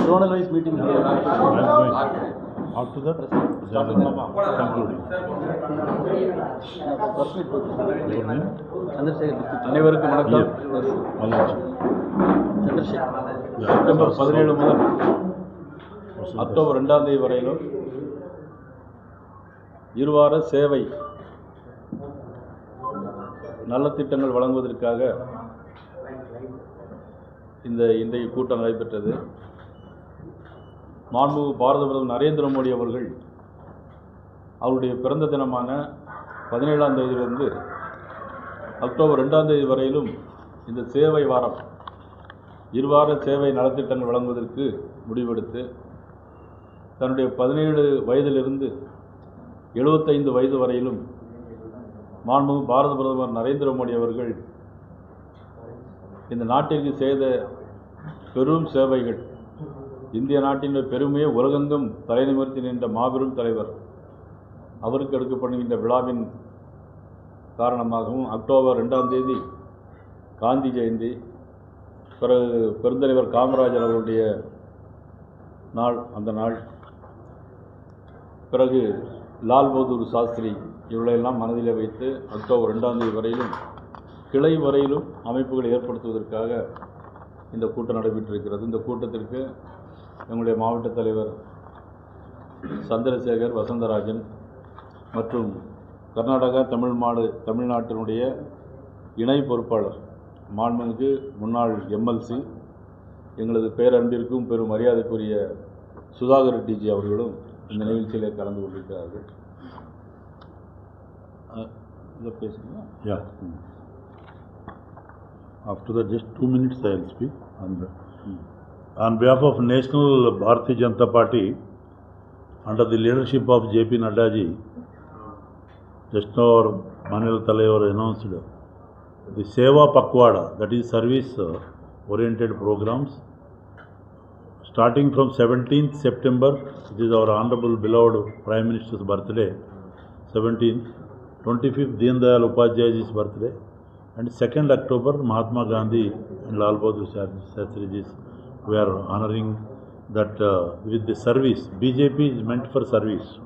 Zonal wise meeting here. I'm going. After that, concluding. அனைவருக்கும் வணக்கம் September பதினேழு முதல் அக்டோபர் ரெண்டாம் தேதி வரையிலும் இருவார சேவை நலத்திட்டங்கள் வழங்குவதற்காக இந்த இன்றைய கூட்டம் நடைபெற்றது. மாண்புமிகு பாரத பிரதமர் நரேந்திர மோடி அவர்கள் அவருடைய பிறந்த தினமான பதினேழாம் தேதியிலிருந்து அக்டோபர் ரெண்டாம் தேதி வரையிலும் இந்த சேவை வாரம் இருவார சேவை நலத்திட்டங்கள் வழங்குவதற்கு முடிவெடுத்து தன்னுடைய பதினேழு வயதிலிருந்து எழுபத்தைந்து வயது வரையிலும் மாண்புமிகு பாரத பிரதமர் நரேந்திர மோடி அவர்கள் இந்த நாட்டிற்கு செய்த பெரும் சேவைகள். இந்திய நாட்டின் பெருமையை உலகெங்கும் தலைநிமிர்த்தி நின்ற மாபெரும் தலைவர். அவருக்கு எடுக்கப்படுகின்ற விழாவின் காரணமாகவும் அக்டோபர் ரெண்டாம் தேதி காந்தி ஜெயந்தி பிறகு பெருந்தலைவர் காமராஜர் அவருடைய நாள் அந்த நாள். பிறகு லால் பகதூர் சாஸ்திரி இவர்களையெல்லாம் மனதில் வைத்து அக்டோபர் ரெண்டாம் தேதி வரையிலும் கிளை வரையிலும் அமைப்புகளை ஏற்படுத்துவதற்காக இந்த கூட்டம் நடைபெற்றிருக்கிறது. இந்த கூட்டத்திற்கு எங்களுடைய மாவட்ட தலைவர் சந்திரசேகர் வசந்தராஜன் மற்றும் கர்நாடகா தமிழ் மாடு தமிழ்நாட்டினுடைய இணை பொறுப்பாளர் மாண்புமிகு முன்னாள் எம்எல்சி எங்களது பேரன்பிற்கும் பெரும் மரியாதைக்குரிய சுதாகர் ரெட்டிஜி அவர்களும் இந்த நிகழ்ச்சியிலே கலந்து கொண்டிருக்கிறார்கள் அஹ், இதை பேசுங்களா Yeah. After that, just two minutes I will speak. On, the- on behalf of National Bharatiya Janata Party, under the leadership of J.P. Nadda ji, just now our Manil Talayor announced the Seva Pakwada, that is service uh, oriented programs. Starting from 17th September, it is our honorable beloved Prime Minister's birthday, 17th. 25th Deen Dayal birthday, and 2nd October Mahatma Gandhi and Lal Bahadur Shastriji's. We are honoring that uh, with the service. BJP is meant for service.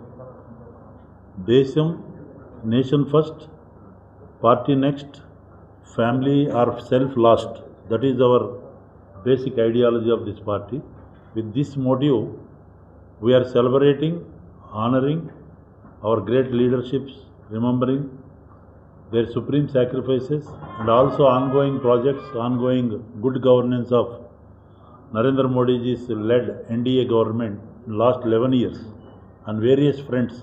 Desham, nation first, party next, family or self last. That is our basic ideology of this party. With this motive, we are celebrating, honoring our great leaderships, remembering their supreme sacrifices and also ongoing projects, ongoing good governance of Narendra Modi ji's led NDA government in last 11 years on various fronts.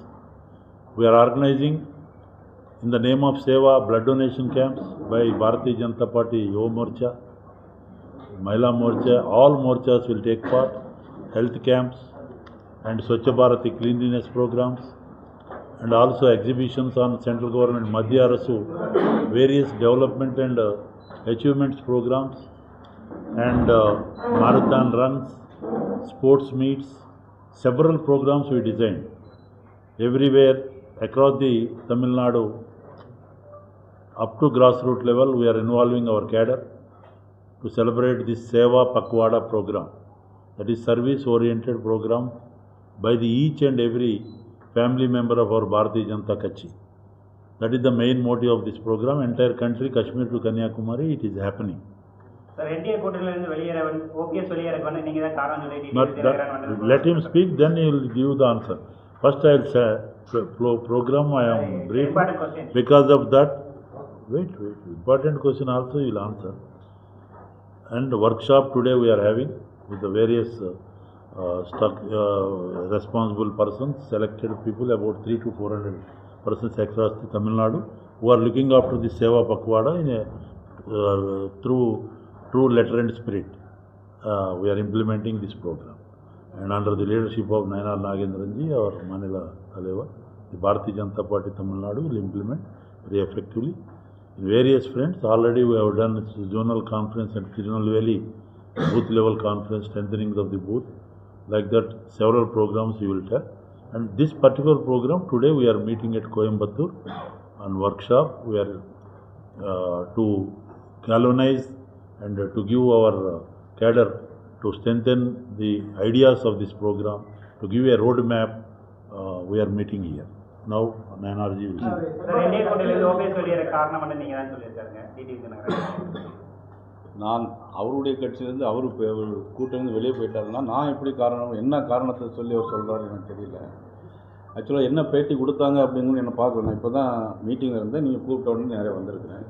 We are organizing in the name of Seva blood donation camps by Bharatiya Janata Party Yuva Morcha, Mahila Morcha, all morchas will take part, health camps and Swachh Bharati cleanliness programs and also exhibitions on central government Madhya Arasu, various development and uh, achievements programs and uh, marathon runs, sports meets, several programs we designed. Everywhere across the Tamil Nadu, up to grassroots level, we are involving our cadre to celebrate this Seva Pakwada program that is service oriented program by the each and every family member of our Bharati Janta Kachi. That is the main motive of this program. Entire country, Kashmir to Kanyakumari, it is happening. But that, let him speak, then he will give the answer. First, I will say, program I am brief. Because of that, wait, wait, important question also you will answer. And workshop today we are having. with the various uh, stuck, uh, responsible persons, selected people, about three to 400 persons across the Tamil Nadu, who are looking after the Seva Pakwada in a uh, through true letter and spirit. Uh, we are implementing this program. And under the leadership of Nayanar Nagendranji, our Manila Aleva, the Bharatiya Janata Party Tamil Nadu will implement very effectively. In various fronts, already we have done zonal conference at Kirunal Valley booth level conference, strengthening of the booth. Like that, several programs you will take. And this particular program, today we are meeting at Coimbatore on workshop. We are uh, to galvanize and uh, to give our uh, cadre to strengthen the ideas of this program, to give a roadmap. Uh, we are meeting here. Now, Nanarji will speak. நான் அவருடைய கட்சியிலேருந்து அவர் கூட்டிலேருந்து வெளியே போயிட்டாருன்னா நான் எப்படி காரணம் என்ன காரணத்தை சொல்லி அவர் சொல்கிறாரு எனக்கு தெரியல. ஆக்சுவலாக என்ன பேட்டி கொடுத்தாங்க அப்படிங்கிறது என்னை பார்க்கணும் இப்போ தான் மீட்டிங்கில் இருந்தேன். நீங்கள் கூப்பிட்ட உடனே நிறைய வந்திருக்கிறேன்.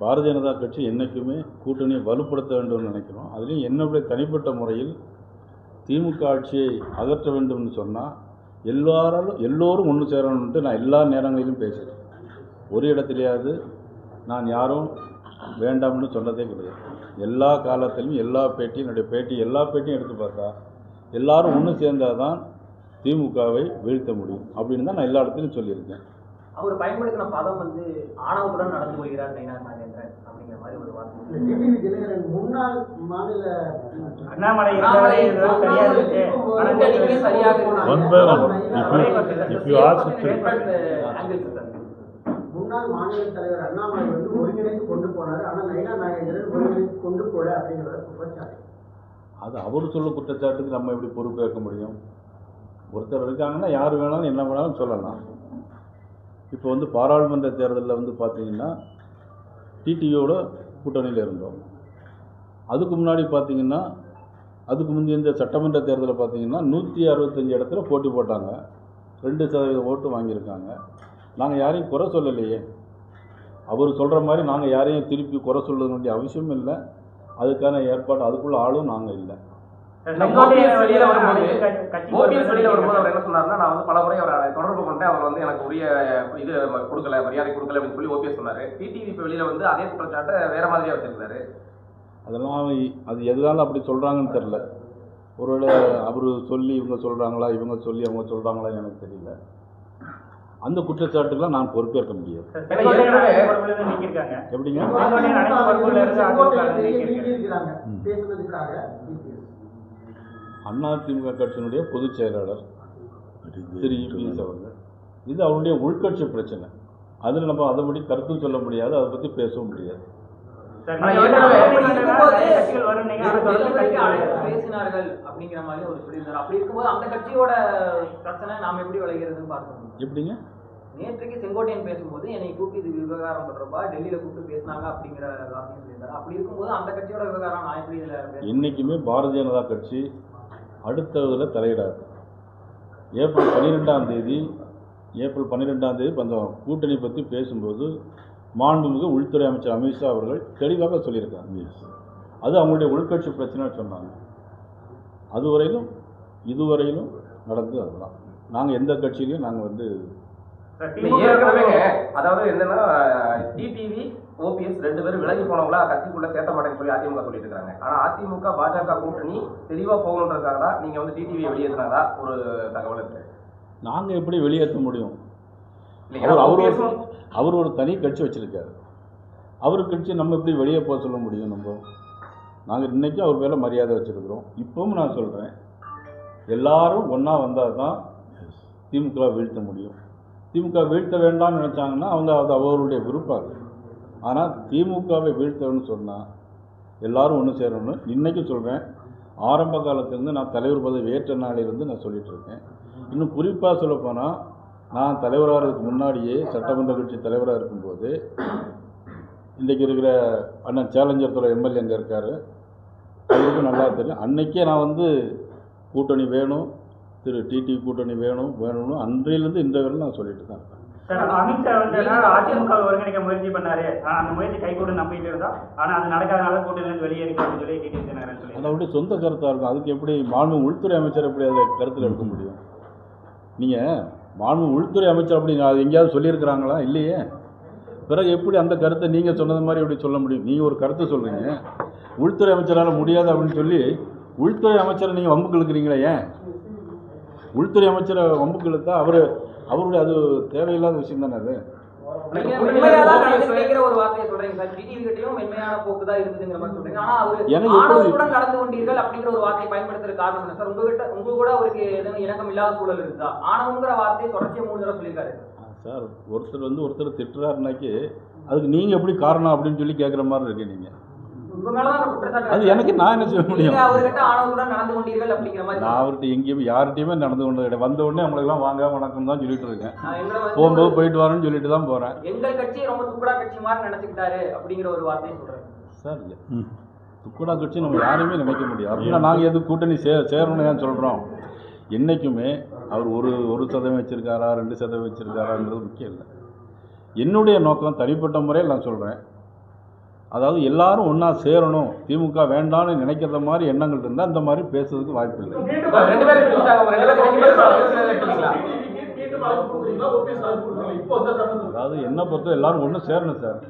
பாரதிய ஜனதா கட்சி என்றைக்குமே கூட்டணியை வலுப்படுத்த வேண்டும்னு நினைக்கிறோம். அதுலேயும் என்னுடைய தனிப்பட்ட முறையில் திமுக ஆட்சியை அகற்ற வேண்டும்னு சொன்னால் எல்லாராலும் எல்லோரும் ஒன்று சேரணுன்ட்டு நான் எல்லா நேரங்களிலும் பேசுகிறேன் ஒரு இடத்துலையாவது நான் யாரும் வேண்டாம்னு சொன்னதே கிடையாது. எல்லா காலத்திலும் எல்லா பேட்டியும் என்னுடைய பேட்டி எல்லா பேட்டியும் எடுத்து பார்த்தா எல்லாரும் ஒன்று சேர்ந்தால் தான் திமுகவை வீழ்த்த முடியும். அப்படின்னு தான் நான் எல்லா இடத்துலையும் சொல்லியிருக்கேன். அவர் பயன்படுத்தின பதம் வந்து ஆணவத்துடன் நடந்து கொள்கிறார் நயினார் நாகேந்திரன் அப்படிங்கிற மாதிரி ஒரு வார்த்தை. முன்னாள் மாநில அண்ணாமலை சரியாக இருக்கு. முன்னாள் மாநில தலைவர் அண்ணாமலை வந்து ஒருங்கிணைத்து கொண்டு போனார். ஆனால் நயினா நாகேந்திரன் ஒருங்கிணைத்து கொண்டு போல அப்படிங்கிறத குற்றச்சாட்டு. அது அவர் சொல்ல குற்றச்சாட்டுக்கு நம்ம எப்படி பொறுப்பேற்க முடியும்? ஒருத்தர் இருக்காங்கன்னா யார் வேணாலும் என்ன வேணாலும் சொல்லலாம். இப்போ வந்து பாராளுமன்ற தேர்தலில் வந்து பார்த்தீங்கன்னா டிடியோட கூட்டணியில் இருந்தோம். அதுக்கு முன்னாடி பார்த்தீங்கன்னா அதுக்கு முந்தைய இந்த சட்டமன்ற தேர்தலில் பார்த்தீங்கன்னா நூற்றி அறுபத்தஞ்சு இடத்துல போட்டி போட்டாங்க. ரெண்டு சதவீதம் ஓட்டு வாங்கியிருக்காங்க. நாங்கள் யாரையும் குறை சொல்லலையே. அவர் சொல்கிற மாதிரி நாங்கள் யாரையும் திருப்பி குறை சொல்ல வேண்டிய அவசியம் இல்லை. அதுக்கான ஏற்பாடு அதுக்குள்ள ஆளும் நாங்கள் இல்லை. வெளியில வரும்போது கட்சி- கட்சி ஓபிஎஸ் வெளியில வரும்போது அவர் பொறுப்பு என்ன சொன்னாருன்னா நான் வந்து பல முறை அவரை தொடர்பு கொண்டேன் அவர் வந்து எனக்கு உரிய இது கொடுக்கல மரியாதை கொடுக்கல அப்படின்னு சொல்லி ஓபிஎஸ் சொன்னாரு. டிடிவி இப்ப வெளியில வந்து அதே குற்றச்சாட்டை வேற மாதிரியா வச்சிருந்தாரு. அதெல்லாம் அது எதனால அப்படி சொல்கிறாங்கன்னு தெரில ஒருவேளை அவர் சொல்லி இவங்க சொல்கிறாங்களா இவங்க சொல்லி அவங்க சொல்கிறாங்களா எனக்கு தெரியல. அந்த குற்றச்சாட்டுக்கெல்லாம் நான் பொறுப்பேற்க முடியாது. எப்படிங்க? அதிமுக கட்சியினுடைய பொதுச் செயலாளர் திரு இபிஎஸ் அவர்கள். இது அவருடைய உள்கட்சி பிரச்சனை. அதில் நம்ம அதைப்படி கருத்தும் சொல்ல முடியாது அதை பற்றி பேசவும் முடியாது. பேசினார்கள் அப்படிங்கிற மாதிரி அவர் சொல்லியிருந்தார். அப்படி இருக்கும்போது அந்த கட்சியோட பிரச்சனை நாம் எப்படி விளைகிறதுன்னு பார்க்கணும். எப்படிங்க? நேற்றைக்கு செங்கோட்டையன் பேசும்போது என்னை கூப்பிட்டு இது விவகாரம் தொடர்பா டெல்லியில கூப்பிட்டு பேசினாங்க அப்படிங்கிற வார்த்தையும் சொல்லியிருந்தாரு. அப்படி இருக்கும்போது அந்த கட்சியோட விவகாரம் நான் எப்படி இதுல பேச என்றைக்குமே பாரதிய ஜனதா கட்சி அடுத்ததில் தலையிடாது. ஏப்ரல் பன்னிரெண்டாம் தேதி ஏப்ரல் பன்னிரெண்டாம் தேதி கொஞ்சம் கூட்டணி பற்றி பேசும்போது மாண்புமிகு உள்துறை அமைச்சர் அமித்ஷா அவர்கள் தெளிவாக சொல்லியிருக்காங்க. அது அவங்களுடைய உள்கட்சி பிரச்சனை சொன்னாங்க. அதுவரையிலும் இதுவரையிலும் நடந்தது அதுதான். நாங்கள் எந்த கட்சியிலையும் நாங்கள் வந்து அதாவது என்னன்னா டிடிவி ஓபிஎஸ் ரெண்டு பேரும் விலகி போனவங்களா கட்சிக்குள்ள சேர்த்த மாட்டேன்னு சொல்லி அதிமுக சொல்லிட்டு இருக்காங்க ஆனா அதிமுக பாஜக கூட்டணி தெளிவா போகணுன்றதுக்காக தான் நீங்க வந்து டிடிவியை வெளியேற்றினாதா ஒரு தகவல் இருக்கு. நாங்கள் எப்படி வெளியேற்ற முடியும்? அவர் அவர் ஒரு அவர் தனி கட்சி வச்சுருக்காரு. அவர் கட்சி நம்ம எப்படி வெளியே போக சொல்ல முடியும் நம்ம? நாங்கள் இன்றைக்கி அவர் மேலே மரியாதை வச்சுருக்கிறோம். இப்பவும் நான் சொல்கிறேன் எல்லாரும் ஒன்றா வந்தால் தான் திமுக வீழ்த்த முடியும். திமுக வீழ்த்த வேண்டாம்னு நினச்சாங்கன்னா அவங்க அது அவர்களுடைய விருப்பம் அது ஆனால் திமுகவை வீழ்த்தணும்னு சொன்னால் எல்லாரும் ஒன்று சேரணும்னு இன்றைக்கும் சொல்கிறேன் ஆரம்ப காலத்திலேருந்து நான் தலைவர் பதவி ஏற்ற நாளிலிருந்து நான் சொல்லிட்டு இருக்கேன். இன்னும் குறிப்பாக சொல்லப்போனால் நான் தலைவராகிறதுக்கு முன்னாடியே சட்டமன்ற கட்சி தலைவராக இருக்கும்போது இன்றைக்கி இருக்கிற அண்ணன் சேலஞ்சர் துறை எம்எல்ஏ அங்கே இருக்கார். அவருக்கும் நல்லா தெரியும். அன்னைக்கே நான் வந்து கூட்டணி வேணும் திரு டிடி கூட்டணி வேணும் வேணும்னு அன்றையிலேருந்து இன்றைய வரை நான் சொல்லிட்டு தான் இருக்கேன். சார், அமித்ஷா வந்து அதிமுக ஒருங்கிணைக்க முயற்சி பண்ணாரு. ஆனா அந்த முயற்சி கைகூட நம்பிட்டு இருந்தா ஆனா அது நடக்காதனால வெளியேறிக்கணும்னு சொல்லி டிடிவி தினகரன் சொல்லி அவருடைய சொந்த கருத்தாக இருக்கும். அதுக்கு எப்படி மாண்பு உள்துறை அமைச்சர் எப்படி அதை கருத்தில் எடுக்க முடியும்? நீங்கள் மாண்பு உள்துறை அமைச்சர் அப்படி அது எங்கேயாவது சொல்லியிருக்கிறாங்களா? இல்லையே. பிறகு எப்படி அந்த கருத்தை நீங்கள் சொன்னது மாதிரி எப்படி சொல்ல முடியும்? நீங்கள் ஒரு கருத்தை சொல்கிறீங்க உள்துறை அமைச்சரால் முடியாது அப்படின்னு சொல்லி உள்துறை அமைச்சரை நீங்கள் வம்புக்கு இழுக்கிறீங்களே ஏன்? உள்துறை அமைச்சரை வம்புக்கு இழுத்தா அவர் அவருடைய அது தேவையில்லாத விஷயம் தானே அது? நடந்து கொண்டீர்கள் அப்படிங்கிற ஒரு வார்த்தையை பயன்படுத்துறது காரணம் என்ன சார்? உங்ககிட்ட உங்க கூட அவருக்கு எதுவும் இணக்கம் இல்லாத சூழல் இருக்குதா? ஆணவங்கிற வார்த்தையை தொடர்ச்சியா மூணு தடவை சொல்லியிருக்காரு. சார் ஒருத்தர் வந்து ஒருத்தர் திட்டுறாருனாக்கி அதுக்கு நீங்கள் எப்படி காரணம் அப்படின்னு சொல்லி கேட்குற மாதிரி இருக்கு நீங்கள் அது எனக்கு நான் என்ன செய்ய முடியும்? நான் அவர்கிட்ட எங்கேயுமே யார்கிட்டயுமே நடந்து கொண்டு கிடையாது வந்த உடனே அவங்களுக்குலாம் வாங்க வணக்கம் தான் சொல்லிட்டு இருக்கேன். போகும்போது போயிட்டு வரேன்னு சொல்லிட்டு தான் போகிறேன் எங்கள் கட்சியை ரொம்ப துக்குடா கட்சி மாதிரி நினைச்சுக்கிட்டாரு அப்படிங்கிற ஒரு வார்த்தையை சொல்றாரு. சார். துக்குடா கட்சி நம்ம யாரையுமே நினைக்க முடியாது. அப்படின்னா நாங்கள் எது கூட்டணி சே சேரணும்னு ஏன் சொல்கிறோம் என்றைக்குமே அவர் ஒரு ஒரு சதவீதம் வச்சுருக்காரா ரெண்டு சதவீதம் வச்சுருக்காரான்றது முக்கியம் இல்லை. என்னுடைய நோக்கம் தனிப்பட்ட முறையில் நான் சொல்கிறேன் அதாவது எல்லாரும் ஒன்றா சேரணும் திமுக வேண்டாம்னு நினைக்கிற மாதிரி எண்ணங்கள் இருந்தால் இந்த மாதிரி பேசுறதுக்கு வாய்ப்பு இல்லை. உங்க. அதாவது என்ன பொறுத்த எல்லாரும் ஒன்று சேரணும் சார்.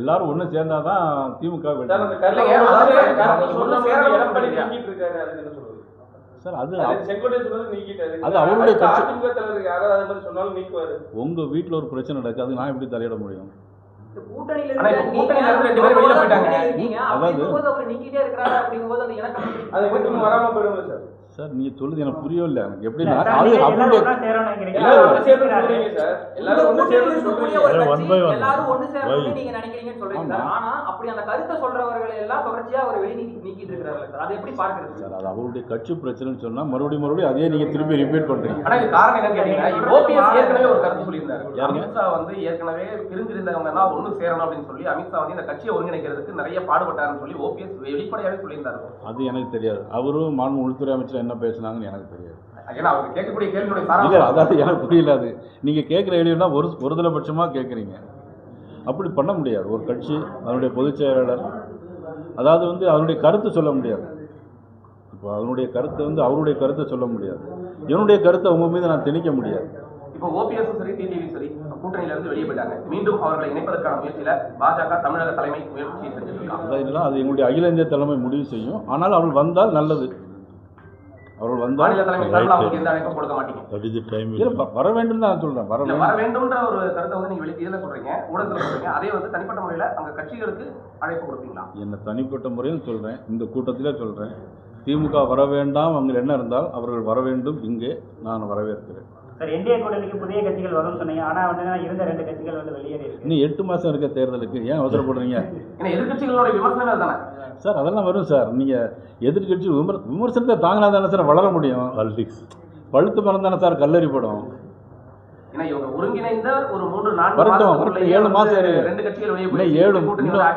எல்லாரும் ஒன்று சேர்ந்தாதான் தான் திமுக. சார் அது அது அவருடைய கட்சி உங்கள் வீட்டில் ஒரு பிரச்சனை நடக்குது அது நான் எப்படி தலையிட முடியும்? நீங்க சார். நீங்கள் சொல்லுது எனக்கு புரியவில்லை எனக்கு எப்படி சார், அது நீங்க நீங்க அப்படி அந்த கருத்தை சொல்றவர்களை எல்லாம் தொடர்ச்சியா அவர் வெளியே நீக்கி- நீக்கிட்டு இருக்கிறாரு சார். அதை எப்படி பார்க்கறது? சார் அது அவருடைய கட்சி பிரச்சனைன்னு சொன்னால் மறுபடியும் மறுபடியும் அதே நீங்கள் திருப்பி ரிப்பீட் பண்ணுறீங்க ஆனா இது காரணம் என்னன்னு கேட்டீங்கன்னா ஓபிஎஸ் ஏற்கனவே ஒரு கருத்து சொல்லியிருந்தாரு? அமித்ஷா வந்து ஏற்கனவே பிரிஞ்சிருந்தவங்க எல்லாம் ஒண்ணு சேரணும் அப்படின்னு சொல்லி அமித்ஷா வந்து இந்த கட்சியை ஒருங்கிணைக்கிறதுக்கு நிறைய பாடுபட்டாருன்னு சொல்லி ஓபிஎஸ் வெளிப்படையாவே சொல்லியிருந்தாரு. அது எனக்கு தெரியாது. அவரும் மாண்பு உள்துறை அமைச்சர் என்ன பேசுனாங்கன்னு எனக்கு தெரியாது. ஏன்னா அவங்க கேட்கக்கூடிய கேள்வியுடைய இல்லை சாராம்சம் அதாவது எனக்கு புரியல அது. நீங்கள் கேட்குற கேள்வினா ஒரு ஒருதலை பட்சமாக கேட்குறீங்க. அப்படி பண்ண முடியாது. ஒரு கட்சி அதனுடைய பொதுச் செயலாளர் அதாவது வந்து அதனுடைய கருத்து சொல்ல முடியாது. இப்போ அதனுடைய கருத்தை வந்து அவருடைய கருத்தை சொல்ல முடியாது. என்னுடைய கருத்தை உங்க மீது நான் திணிக்க முடியாது. இப்போ ஓபிஎஸ் சரி டிடிவி சரி கூட்டணியில இருந்து வெளியே போயிட்டாங்க மீண்டும் அவர்களை இணைப்பதற்கான முயற்சியில பாஜக தமிழக தலைமை முயற்சி இதெல்லாம் அது எங்களுடைய அகில இந்திய தலைமை முடிவு செய்யும். ஆனால் அவர்கள் வந்தால் நல்லது. அவர்கள் வந்தால் வர வேண்டும் தான் சொல்கிறேன் வர வர வேண்டும்ன்ற ஒரு கருத்தை வந்து நீங்க வெளியே இதுல சொல்றீங்க ஊடகத்துல சொல்றீங்க. அதே வந்து தனிப்பட்ட முறையில அங்க கட்சிகளுக்கு அழைப்பு கொடுப்பீங்களா? என்னை தனிப்பட்ட முறையில் சொல்கிறேன் இந்த கூட்டத்திலே சொல்கிறேன் திமுக வர வேண்டாம் அவங்க என்ன இருந்தால் அவர்கள் வர வேண்டும். இங்கே நான் வரவேற்கிறேன். சார் என்டிஏ கூட்டணிக்கு புதிய கட்சிகள் வரும்னு சொன்னீங்க. ஆனா வந்து இருந்த ரெண்டு கட்சிகள் வந்து வெளியேறி இருக்கு. இன்னும் எட்டு மாதம் இருக்க தேர்தலுக்கு ஏன் அவசரப்படுறீங்க? ஏன்னா எதிர்கட்சிகளோட விமர்சனம் தானே. சார் அதெல்லாம் வரும் சார். நீங்கள் எதிர்கட்சி விமர் விமர்சனத்தை தாங்கினா தானே சார் வளர முடியும்? Politics. பழுத்து மரம் தானே சார் கல்லறி படும் ஏன்னா இவங்க ஒருங்கிணைந்த ஒரு மூன்று நான்கு ஏழு மாசம் இருக்கு. ரெண்டு கட்சிகள் ஏழு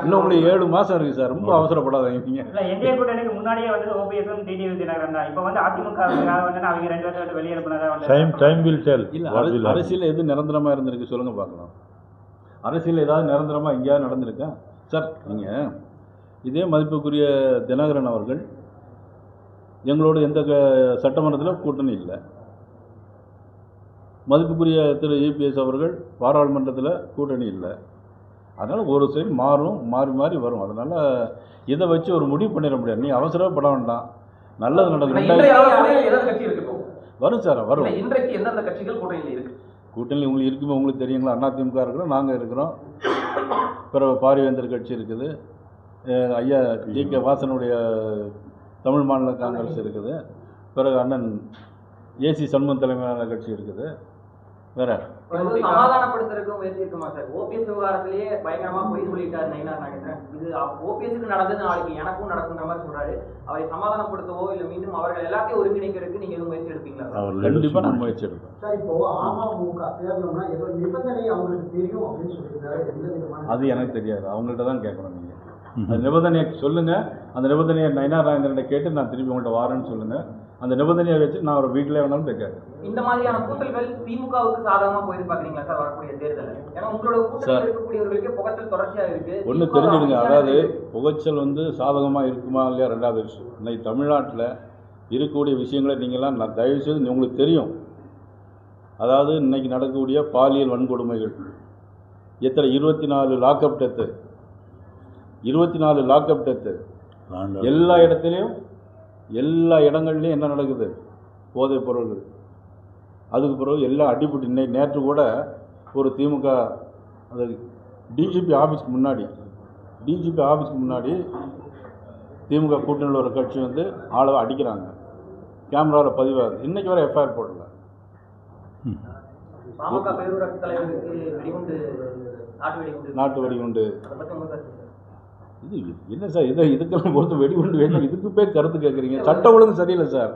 இன்னும். ஏழு மாதம் இருக்குது சார் ரொம்ப அவசரப்படாதீங்க இல்ல என்டிஏ கூட்டணிக்கு முன்னாடியே வந்து ஓபிஎஸ் டிடிவி தினகரன் தான் இப்போ வந்து அதிமுக வந்து அவங்க ரெண்டு வந்து வெளியே. இல்லை What will happen. அரசியல் எது நிரந்தரமாக இருந்திருக்கு சொல்லுங்கள் பார்க்கலாம் அரசியல் ஏதாவது நிரந்தரமாக எங்கேயாவது நடந்திருக்கா சார் நீங்கள் இதே மதிப்புக்குரிய தினகரன் அவர்கள் எங்களோட எந்த க- சட்டமன்றத்தில் கூட்டணி இல்லை மதிப்புக்குரிய திரு இபிஎஸ் அவர்கள் பாராளுமன்றத்தில் கூட்டணி இல்லை. அதனால் ஒரு சைடு மாறும் மாறி மாறி வரும். அதனால் இதை வச்சு ஒரு முடிவு பண்ணிட முடியாது. நீ அவசரப்பட வேண்டாம். நல்லது நடக்கும் வரும் சார் வரும். இன்றைக்கு எந்தெந்த கட்சிகள் கூட்டணியில் இருக்கு? கூட்டணி உங்களுக்கு இருக்குமே? உங்களுக்கு தெரியுங்களா? அண்ணா திமுக இருக்கிறோம் நாங்கள் இருக்கிறோம். பிறகு பாரிவேந்தர் கட்சி இருக்குது. ஐயா ஜி கே வாசனுடைய தமிழ் மாநில காங்கிரஸ் இருக்குது. பிறகு அண்ணன் ஏசி சண்முகம் தலைமையிலான கட்சி இருக்குது. வேற. சமாதானப்படுத்துறதுக்கு முயற்சி இருக்குமா சார்? ஓபிஎஸ் விவகாரத்திலேயே பயங்கரமா பொய் சொல்லிட்டாரு நயினார் நாகேந்திரன். இது ஓபிஎஸ்க்கு நடந்தது நாளைக்கு எனக்கும் நடக்குங்கிற மாதிரி சொல்றாரு. அவரை சமாதானப்படுத்தவோ இல்ல மீண்டும் அவர்கள் எல்லாத்தையும் ஒருங்கிணைக்கிறதுக்கு நீங்க எதுவும் முயற்சி எடுப்பீங்களா leadership. நான் முயற்சி எடுப்பேன். சார் இப்போ அமமுக ஏதோ நிபந்தனை அவங்களுக்கு தெரியும் அப்படின்னு சொல்லியிருக்காரு. அது எனக்கு தெரியாது. அவங்கள்ட்ட தான் கேட்கணும். அந்த நிபந்தனையை சொல்லுங்கள் அந்த நிபந்தனையை நயினார் நாயந்திரனை கேட்டு நான் திருப்பி உங்கள்கிட்ட வாரேன்னு சொல்லுங்கள் அந்த நிபந்தனையை வச்சு நான் ஒரு வீட்டிலே வேணாலும் போய் கேட்குறேன். இந்த மாதிரியான கூட்டல்கள் திமுகவுக்கு சாதகமா போயிட்டு பாக்குறீங்களா சார் வரக்கூடிய தேர்தல் ஏன்னா உங்களோட சார். கூட்டத்தில் இருக்கக்கூடியவர்களுக்கே புகச்சல் தொடர்ச்சியா இருக்கு. ஒன்று தெரிஞ்சுடுங்க அதாவது. புகைச்சல் வந்து சாதகமாக இருக்குமா இல்லையா ரெண்டாவது விஷயம். இன்னைக்கு தமிழ்நாட்டில் இருக்கக்கூடிய விஷயங்களை நீங்களாம் நான் தயவு செய்து உங்களுக்கு தெரியும். அதாவது இன்னைக்கு நடக்கக்கூடிய பாலியல் வன்கொடுமைகள். எத்தனை? இருபத்தி நாலு லாக்அப் டெத்து இருபத்தி நாலு லாக்அப் டெத்து. எல்லா இடத்துலையும் எல்லா இடங்கள்லையும் என்ன நடக்குது? போதைப் பொருள்கள். அதுக்கு பிறகு எல்லாம் அடிபட்டு இன்னைக்கு நேற்று கூட ஒரு திமுக அது டிஜிபி ஆஃபீஸ்க்கு முன்னாடி டிஜிபி ஆஃபீஸ்க்கு முன்னாடி திமுக கூட்டணியில் ஒரு கட்சி வந்து ஆளை அடிக்கிறாங்க. கேமராவில் பதிவாகுது. இன்றைக்கி வரை எஃப்ஐஆர் போடல. நாட்டு வெடிகுண்டு. இது என்ன சார் இதை இதுக்கெல்லாம் பொறுத்து வெடிகுண்டு வேணும்? இதுக்கு போய் கருத்து கேட்குறீங்க. சட்ட ஒழுங்கு சரியில்லை சார்.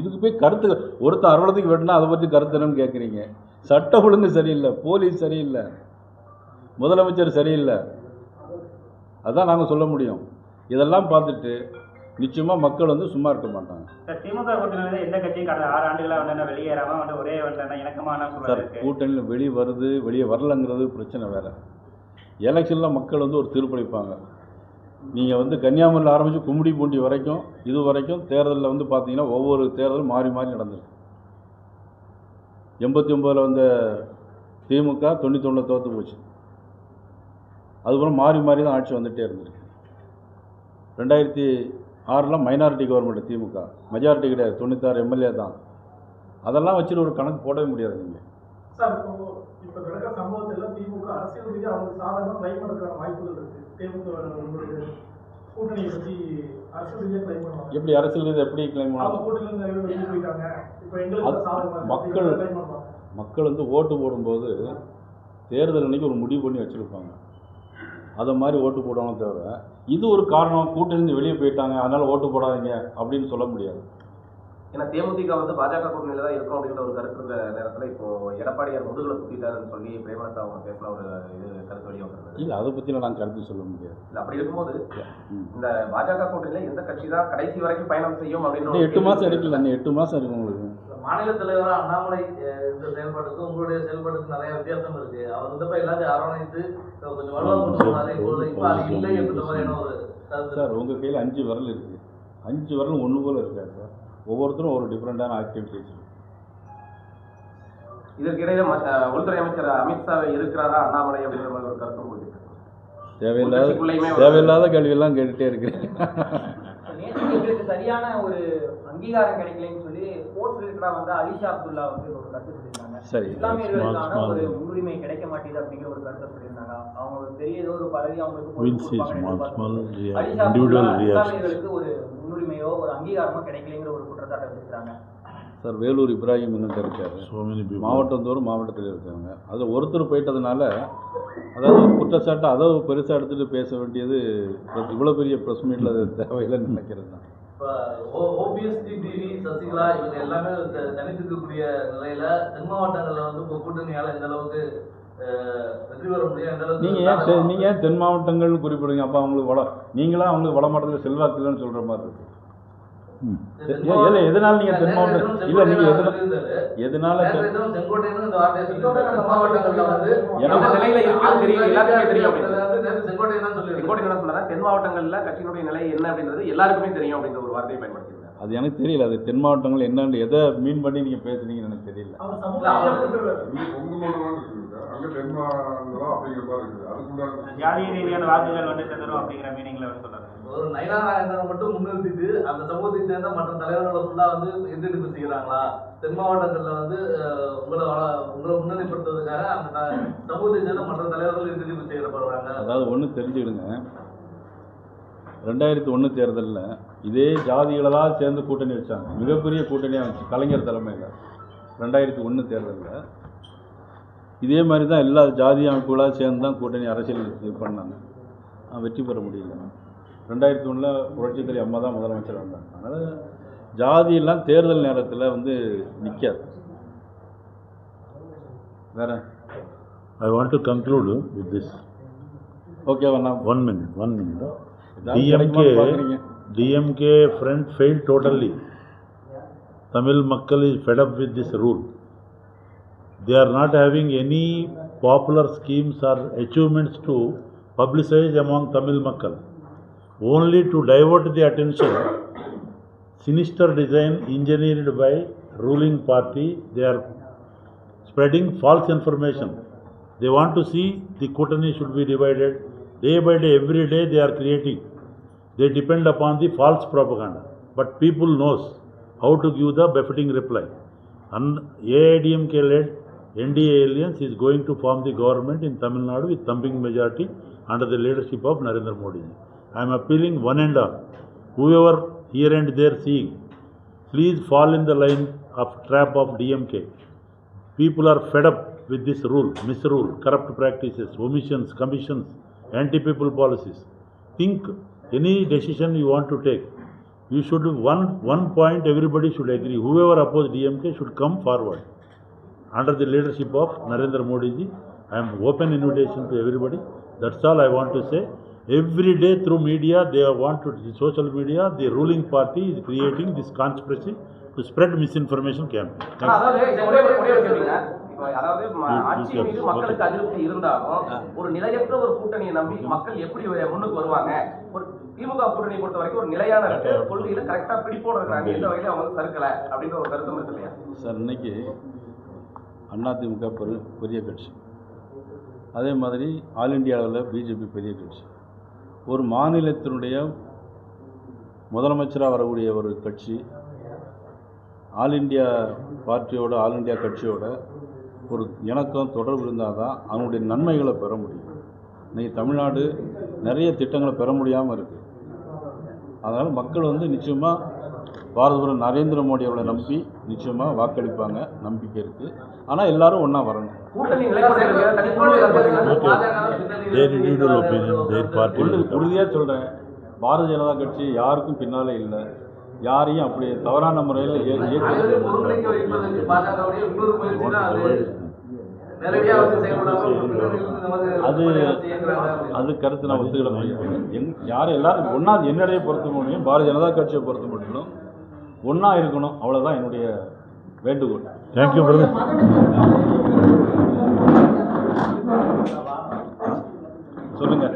இதுக்கு போய் கருத்து ஒருத்தர் அறுவலத்துக்கு வெட்டினா அதை பற்றி கருத்து என்னன்னு கேட்குறீங்க. சட்ட ஒழுங்கு சரியில்லை போலீஸ் சரியில்லை முதலமைச்சர் சரியில்லை. அதான் நாங்கள் சொல்ல முடியும். இதெல்லாம் பார்த்துட்டு நிச்சயமாக மக்கள் வந்து சும்மா இருக்க மாட்டாங்க. சார் திமுக கூட்டணியில எந்த கட்சியும் கடந்த ஆறு ஆண்டுகளா வந்து வந்து ஒரே வந்து இணக்கமான சார் கூட்டணியில் வெளியே வருது வெளியே வரலங்கிறது பிரச்சனை வேறு. எலெக்ஷனில் மக்கள் வந்து ஒரு தீர்ப்பளிப்பாங்க. நீங்கள் வந்து கன்னியாகுமரியில் ஆரம்பித்து கும்மிடி பூண்டி வரைக்கும் இது வரைக்கும் தேர்தலில் வந்து பார்த்தீங்கன்னா ஒவ்வொரு தேர்தலும் மாறி மாறி நடந்திருக்கு. எண்பத்தி ஒம்போதில் வந்த திமுக தொண்ணூத்தொன்னில் தோற்று போச்சு. அதுக்கப்புறம் மாறி மாறி தான் ஆட்சி வந்துகிட்டே இருந்திருக்கு. ரெண்டாயிரத்தி ஆறில் மைனாரிட்டி கவர்மெண்ட் திமுக. மெஜாரிட்டி கிடையாது தொண்ணூத்தாறு எம்எல்ஏ தான். அதெல்லாம் வச்சுட்டு ஒரு கணக்கு போடவே முடியாது நீங்கள் இப்போ நடக்கிற சம்பவத்துல திமுக அரசியல் ரீதியாக அவங்க சாதகமாக ட்ரை பண்ணுறதுக்கான வாய்ப்புகள் இருக்கு. உங்களுடைய கூட்டணி வச்சு அரசியல் ரீதியாக ட்ரை பண்ணுவாங்க. எப்படி அரசியல் எப்படி கிளைம் கூட்டணியில வெளியே போயிட்டாங்க. இப்போ எங்களுக்கு மக்கள் மக்கள் வந்து ஓட்டு போடும்போது தேர்தல் அன்னைக்கு ஒரு முடிவு பண்ணி வச்சுருப்பாங்க. அதை மாதிரி ஓட்டு போடணும் தவிர இது ஒரு காரணம். கூட்டிலிருந்து வெளியே போயிட்டாங்க. அதனால் ஓட்டு போடாதீங்க அப்படின்னு சொல்ல முடியாது. ஏன்னா தேமுதிக வந்து பாஜக கூட்டணியில தான் இருக்கும் அப்படின்ற ஒரு கருத்து இருந்த நேரத்துல இப்போ எடப்பாடியார் முதுகுல குத்திட்டாருன்னு சொல்லி பிரேமலதா அவங்க பேசின ஒரு இது கருத்து வெளியே வந்திருந்தது. இல்லை அதை பற்றிலாம் நான் கருத்து சொல்ல முடியாது. இல்ல அப்படி இருக்கும்போது. இந்த பாஜக கூட்டணியில எந்த கட்சி தான் கடைசி வரைக்கும் பயணம் செய்யும் ஒரு எட்டு இருக்குல்ல இன்னும் எட்டு மாதம் இருக்கு உங்களுக்கு. மாநில தலைவரா அண்ணாமலை இந்த செயல்பாட்டுக்கும் உங்களுடைய செயல்பாட்டுக்கும் நிறைய வித்தியாசம் இருக்கு. அவர் வந்தப்ப எல்லாத்தையும் அரவணைத்து கொஞ்சம் வலுவா கொண்டு போனாரு இப்போ அது இல்லை என்ற மாதிரியான ஒரு சார் உங்கள் கையில் அஞ்சு விரல் இருக்குது அஞ்சு விரலும் ஒன்று போல் இருக்காது சார்? ஒவ்வொருத்தரும் ஒரு டிஃப்ரெண்ட்டான ஆக்டிவிட்டிஸ் இதற்கிடையில ம- அஹ், உள்துறை அமைச்சர் அமித்ஷா இருக்கிறாரா? அண்ணாமலை மாதிரி ஒரு கருத்து. தேவையில்லாத தேவையில்லாத கேள்வியெல்லாம் கேட்டுகிட்டே இருக்கிறேன். எங்களுக்கு சரியான ஒரு அங்கீகாரம் கிடைக்கலன்னு சொல்லி ஸ்போர்ட்ஸ் ரிலேட்டடா வந்து அலிஷா அப்துல்லா வந்து ஒரு கருத்து சொல்லியிருந்தாங்க. சரி. இஸ்லாமியர்களுக்கான ஒரு. முன்னுரிமை கிடைக்க மாட்டேங்குது அப்படிங்கிற ஒரு கருத்தை சொல்லியிருந்தாங்க. அவங்க ஒரு பெரிய ஏதோ ஒரு பதவி அவங்களுக்கு அலிஷா individual அப்துல்லா. இஸ்லாமியர்களுக்கு ஒரு முன்னுரிமையோ ஒரு அங்கீகாரமோ கிடைக்கலைங்கிற ஒரு குற்றச்சாட்டை வச்சிருக்காங்க சார் வேலூர் இப்ராஹிம் எங்கிட்ட இருக்காரு? So many people. மாவட்டம் தோறும் மாவட்டத்தில் இருக்காங்க. அது ஒருத்தர் போயிட்டதுனால அதாவது ஒரு குற்றச்சாட்டை அதை பெருசாக எடுத்துகிட்டு பேச வேண்டியது இவ்வளோ பெரிய ப்ரெஸ் மீட்டில் அது தேவையில்லைன்னு நினைக்கிறது தான். இப்போ ஓபிஎஸ் டிடிவி சசிகலா இவங்க எல்லாமே த- தனித்து இருக்கக்கூடிய நிலையில தென் மாவட்டங்கள்ல வந்து இப்போ கூட்டணியால எந்த அளவுக்கு நீங்கள் ஏன் நீங்கள் ஏன் தென் மாவட்டங்கள்னு குறிப்பிடுங்க அப்போ அவங்களுக்கு வள நீங்களா அவங்களுக்கு வட மாவட்டத்தில் செல்வாக்கு இல்லைன்னு சொல்கிற மாதிரி இருக்கு. ஏல- எதனால நீங்கள் தென் நேற்று மாவட்டம் தினம் இல்லை நீங்கள். எதனால நேற்று தென் மாவட்டங்கள்ல கட்சியினுடைய நிலை என்ன அப்படின்றது எல்லாருக்குமே தெரியும் அப்படின்ற ஒரு வார்த்தையை அது எனக்கு தெரியல. அது தென் மாவட்டங்கள் என்னன்னு எதை மீன் பண்ணி நீங்கள் பேசுறீங்கன்னு எனக்கு தெரியல. அப்படிங்கிற மாதிரி இருக்குது. அதுக்குண்டான ஜாதிய ரீதியான வாக்குகள் வந்து செதறும் அப்படிங்கிற மீனிங்ல வந்து ஒரு நயனாராயணனை மட்டும் முன்னிறுத்திட்டு அந்த சமூகத்தை சேர்ந்த மற்ற தலைவர்களை ஃபுல்லா வந்து எதிர்ப்பு செய்கிறாங்களா? தென் மாவட்டங்களில் வந்து உங்களை உங்களை முன்னிலைப்படுத்துவதற்காக அந்த சமூகத்தை சேர்ந்த மற்ற தலைவர்கள் எதிர்ப்பு செய்யப்படுறாங்க அதாவது ஒன்று தெரிஞ்சுக்கிடுங்க. ரெண்டாயிரத்தி ஒன்று தேர்தலில் இதே ஜாதிகளெல்லாம் சேர்ந்து கூட்டணி வச்சாங்க. மிகப்பெரிய கூட்டணியாக வந்துச்சு கலைஞர் தலைமையில். ரெண்டாயிரத்தி ஒன்று தேர்தலில். இதே மாதிரி தான் எல்லா ஜாதி அமைப்புகளாக சேர்ந்து தான் கூட்டணி அரசியல் இது பண்ணாங்க. வெற்றி பெற முடியல. ரெண்டாயிரத்தி ஒன்றில் புரட்சித்தலை அம்மா தான் முதலமைச்சர் வந்தாங்க அதனால் ஜாதியெல்லாம் தேர்தல் நேரத்தில் வந்து நிற்காது வேற I want to conclude with this. ஓகேவா நான் One minute, one minute. ஏதாவது கிடைக்குமான்னு பார்க்குறீங்க DMK, DMK front failed totally. Tamil Makkal is fed up with this rule. They are not having any popular schemes or achievements to publicize among Tamil Makkal. Only to divert the attention, sinister design engineered by ruling party, they are spreading false information. They want to see the Kotani should be divided. Day by day, every day they are creating. They depend upon the false propaganda. But people knows how to give the befitting reply. And AIDMK led NDA alliance is going to form the government in Tamil Nadu with thumping majority under the leadership of Narendra Modi. I am appealing one and all, whoever here and there seeing, please fall in the line of trap of DMK. People are fed up with this rule, misrule, corrupt practices, omissions, commissions, anti-people policies. Think any decision you want to take, you should, one, one point everybody should agree, whoever oppose DMK should come forward. Under the leadership of Narendra Modi ji, I am open invitation to everybody. That's all I want to say. Every day through media, they want to, the social media, the ruling party is creating this conspiracy to spread misinformation campaign. அதாவது ஆட்சி மீது மக்களுக்கு அதிருப்தி இருந்தாலும் ஒரு நிலையற்ற ஒரு கூட்டணியை நம்பி மக்கள் எப்படி முன்னுக்கு வருவாங்க? ஒரு திமுக கூட்டணி பொறுத்த வரைக்கும் ஒரு நிலையான இருக்கு கொள்கையில கரெக்டா பிடிப்போட இருக்காங்க எந்த வகையிலும் அவங்க வந்து சறுக்கல அப்படின்ற ஒரு கருத்தும் இருக்கு இல்லையா? சார் இன்னைக்கு அதிமுக பெரு பெரிய கட்சி. அதே மாதிரி ஆல் இந்தியா அளவில் பிஜேபி பெரிய கட்சி. ஒரு மாநிலத்தினுடைய முதலமைச்சராக வரக்கூடிய ஒரு கட்சி ஆல் இந்தியா பார்ட்டியோட ஆல் இந்தியா கட்சியோட ஒரு இணக்கம் தொடர்பு இருந்தால் தான் அவனுடைய நன்மைகளை பெற முடியும். இன்றைக்கி தமிழ்நாடு நிறைய திட்டங்களை பெற முடியாமல் இருக்குது அதனால் மக்கள் வந்து நிச்சயமாக பாரதபுரம் நரேந்திர மோடி அவர்களை நம்பி நிச்சயமாக வாக்களிப்பாங்க நம்பிக்கை இருக்குது ஆனால் எல்லோரும் ஒன்றா வரணும். கூட்டணி உறுதியாக சொல்கிறேன் பாரதிய ஜனதா கட்சி யாருக்கும் பின்னாலே இல்லை. யாரையும் அப்படி தவறான முறையில் அது அது கருத்து நான் ஒத்துக்கிட முடியும் எங் யார் எல்லாரும் ஒன்றா என்னுடைய பொறுத்த முடியும் பாரதிய ஜனதா கட்சியை பொறுத்த மட்டும் ஒன்றா இருக்கணும். அவ்வளோதான் என்னுடைய வேண்டுகோள். சொல்லுங்க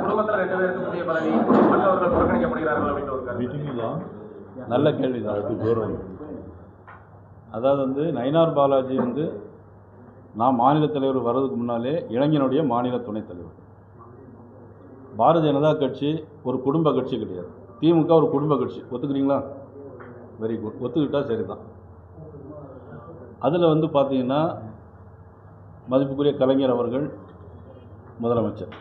குடும்பத்துல ரெண்டு பேருக்கு புதிய பதவி மற்றவர்கள் புறக்கணிக்கப்படுகிறார்கள் is on. நல்ல To go around. அதாவது வந்து நயினார் பாலாஜி வந்து நான் மாநில தலைவர் வர்றதுக்கு முன்னாலே இளைஞனுடைய மாநில துணைத் தலைவர். பாரதிய ஜனதா கட்சி ஒரு குடும்ப கட்சி கிடையாது. திமுக ஒரு குடும்ப கட்சி. ஒத்துக்கிறீங்களா? வெரி குட் ஒத்துக்கிட்டா சரிதான். அதில் வந்து பார்த்தீங்கன்னா மதிப்புக்குரிய கலைஞர் அவர்கள் முதலமைச்சர்.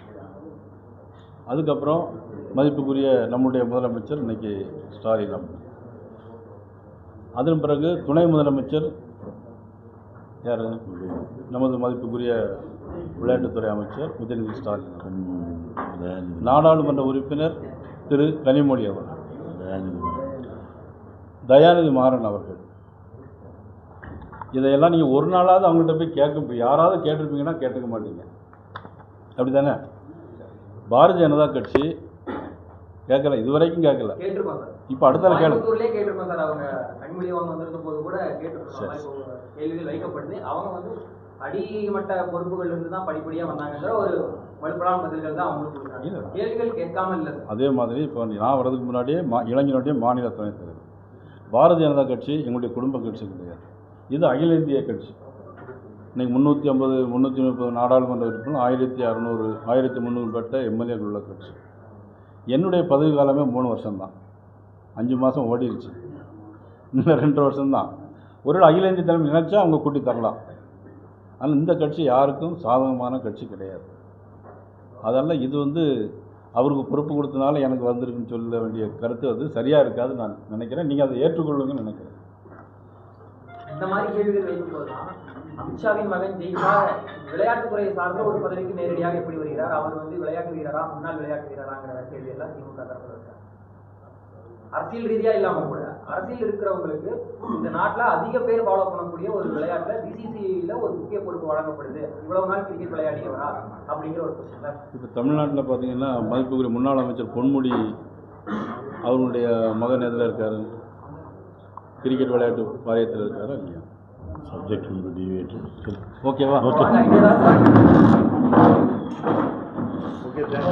அதுக்கப்புறம் மதிப்புக்குரிய நம்முடைய முதலமைச்சர் இன்னைக்கு ஸ்டாலின் அதன் பிறகு துணை முதலமைச்சர் யார்? நமது மதிப்புக்குரிய விளையாட்டுத்துறை அமைச்சர் உதயநிதி ஸ்டாலின் நாடாளுமன்ற உறுப்பினர் திரு கனிமொழி அவர்கள். then, தயாநிதி மாறன் அவர்கள். இதையெல்லாம் நீங்கள் ஒரு நாளாவது அவங்கள்ட்ட போய் கேட்க யாராவது கேட்டிருப்பீங்கன்னா கேட்டுக்க மாட்டீங்க. அப்படி தானே பாரதிய ஜனதா கட்சி கேட்கல இது வரைக்கும் கேட்கல இப்போ அடுத்த கேளு. கோயம்புத்தூர்லயே கேட்டிருக்கோம் சார். அவங்க கனிமொழி அவங்க வந்திருந்த போது கூட கேட்டிருக்கோம். சரி. இப்போ கேள்விகள் வைக்கப்படுது. அவங்க வந்து அடிமட்ட பொறுப்புகள் இருந்து தான் படிப்படியா வந்தாங்கன்ற ஒரு வலுப்படான பதில்கள் தான் அவங்களுக்கு கேள்விகள் கேட்காம இல்லை அதே மாதிரி இப்போ நான் வரதுக்கு முன்னாடியே மா இளைஞருடைய மாநில துணைத் தலைவர். பாரதிய ஜனதா கட்சி எங்களுடைய குடும்ப கட்சி கிடையாது. இது அகில இந்திய கட்சி. இன்றைக்கி முந்நூற்றி ஐம்பது முந்நூற்றி முப்பது நாடாளுமன்ற உறுப்பினர் ஆயிரத்தி அறநூறு ஆயிரத்தி முந்நூறு பெற்ற எம்எல்ஏக்கள் உள்ள கட்சி. என்னுடைய பதவி காலமே மூணு வருஷம்தான். அஞ்சு மாதம் ஓடிடுச்சு இன்னும் ரெண்டு வருஷம்தான். ஒரு அகில இந்திய தலைமை நினச்சா அவங்க கூட்டி தரலாம். ஆனால் இந்த கட்சி யாருக்கும் சாதகமான கட்சி கிடையாது. அதெல்லாம் இது வந்து அவருக்கு பொறுப்பு கொடுத்தனால எனக்கு வந்திருக்குன்னு சொல்ல வேண்டிய கருத்து அது. சரியாக இருக்காது நான் நினைக்கிறேன். நீங்கள் அதை ஏற்றுக்கொள்ளுங்கன்னு நினைக்கிறேன். இந்த மாதிரி கேள்விகள் வைக்கும்போதுதான் அமித்ஷாவின் மகன் ஜெய்ஷா விளையாட்டுத்துறையை சார்ந்த ஒரு பதவிக்கு நேரடியாக எப்படி வருகிறார்? அவர் வந்து விளையாட்டு வீரரா முன்னாள் விளையாட்டு வீரராங்கிற கேள்வி எல்லாம் திமுக தரப்புல அரசியல் ரீதியா இல்லாம கூட. அரசியல் இருக்கிறவங்களுக்கு இந்த நாட்டுல அதிக பேர் ஃபாலோ பண்ணக்கூடிய ஒரு விளையாட்டுல பிசிசிஐல ஒரு முக்கிய பொறுப்பு வழங்கப்படுது. இவ்வளவு நாள் கிரிக்கெட் விளையாடியவரா? அப்படிங்கிற ஒரு கொஸ்டின் இப்போ தமிழ்நாட்டில் பார்த்தீங்கன்னா மதிப்புக்குரிய முன்னாள் அமைச்சர் பொன்முடி அவருடைய மகன் எதில் இருக்காரு? கிரிக்கெட் விளையாட்டு வாரியத்தில் இருக்காரா இல்லையா. Still. ஓகேவா Okay. எனக்கு